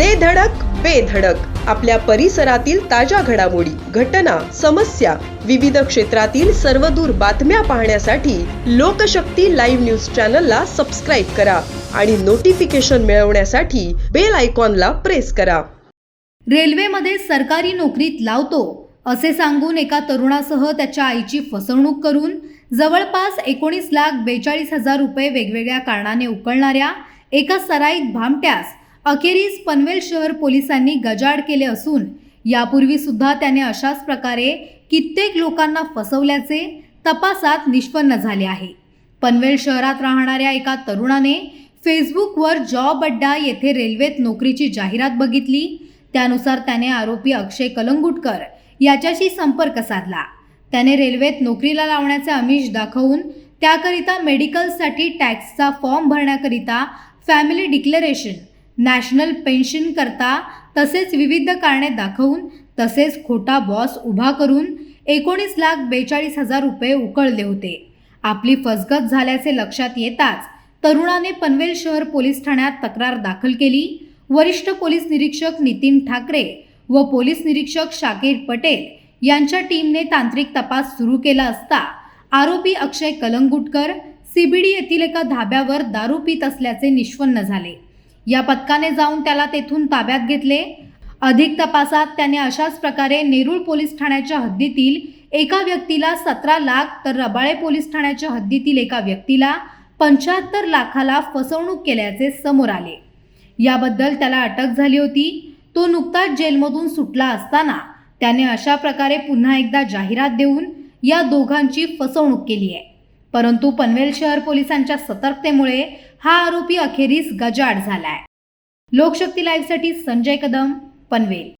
दे धडक बेधडक आपल्या परिसरातील ताज्या घडामोडी घटना समस्या विविध क्षेत्रातील सर्वदूर बातम्या पाहण्यासाठी लोकशक्ती लाईव्ह न्यूज चॅनलला सबस्क्राईब करा आणि नोटिफिकेशन मिळवण्यासाठी बेल आयकॉनला प्रेस करा. रेल्वेमध्ये सरकारी नोकरीत लावतो असे सांगून एका तरुणासह त्याच्या आईची फसवणूक करून जवळपास एकोणीस लाख बेचाळीस हजार रुपये वेगवेगळ्या कारणाने उकळणाऱ्या एका सराईत भामट्यास अखेरीस पनवेल शहर पोलिसांनी गजाड केले असून यापूर्वी सुद्धा त्याने अशाच प्रकारे कित्येक लोकांना फसवल्याचे तपासात निष्पन्न झाले आहे. पनवेल शहरात राहणाऱ्या एका तरुणाने फेसबुकवर जॉब अड्डा येथे रेल्वेत नोकरीची जाहिरात बघितली. त्यानुसार त्याने आरोपी अक्षय कलंगुटकर याच्याशी संपर्क साधला. त्याने रेल्वेत नोकरीला लावण्याचे आमिष दाखवून त्याकरिता मेडिकलसाठी टॅक्सचा फॉर्म भरण्याकरिता फॅमिली डिक्लेरेशन नॅशनल पेन्शन करता तसेच विविध कारणे दाखवून तसेच खोटा बॉस उभा करून एकोणीस लाख बेचाळीस हजार रुपये उकळले होते. आपली फसगत झाल्याचे लक्षात येताच तरुणाने पनवेल शहर पोलीस ठाण्यात तक्रार दाखल केली. वरिष्ठ पोलीस निरीक्षक नितीन ठाकरे व पोलीस निरीक्षक शाकीर पटेल यांच्या टीमने तांत्रिक तपास सुरू केला असता आरोपी अक्षय कलंगुटकर सीबीडी येथील एका धाब्यावर दारू पित असल्याचे निष्पन्न झाले. या पथकाने जाऊन त्याला तेथून ताब्यात घेतले. अधिक तपासात त्याने अशाच प्रकारे नेरूळ पोलीस ठाण्याच्या हद्दीतील एका व्यक्तीला सतरा लाख तर रबाळे पोलीस ठाण्याच्या हद्दीतील एका व्यक्तीला पंच्याहत्तर लाखाला फसवणूक केल्याचे समोर आले. याबद्दल त्याला अटक झाली होती. तो नुकताच जेलमधून सुटला असताना त्याने अशा प्रकारे पुन्हा एकदा जाहिरात देऊन या दोघांची फसवणूक केली आहे. परंतु पनवेल शहर पोलिसांच्या सतर्कतेमुळे हा आरोपी अखेरीस गजाड झालाय. लोकशक्ती लाईव्हसाठी संजय कदम पनवेल.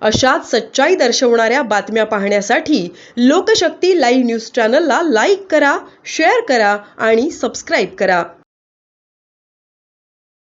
अशाच सच्चाई दर्शवणाऱ्या बातम्या पाहण्यासाठी लोकशक्ती लाईव्ह न्यूज चॅनलला लाईक करा शेअर करा आणि सबस्क्राईब करा.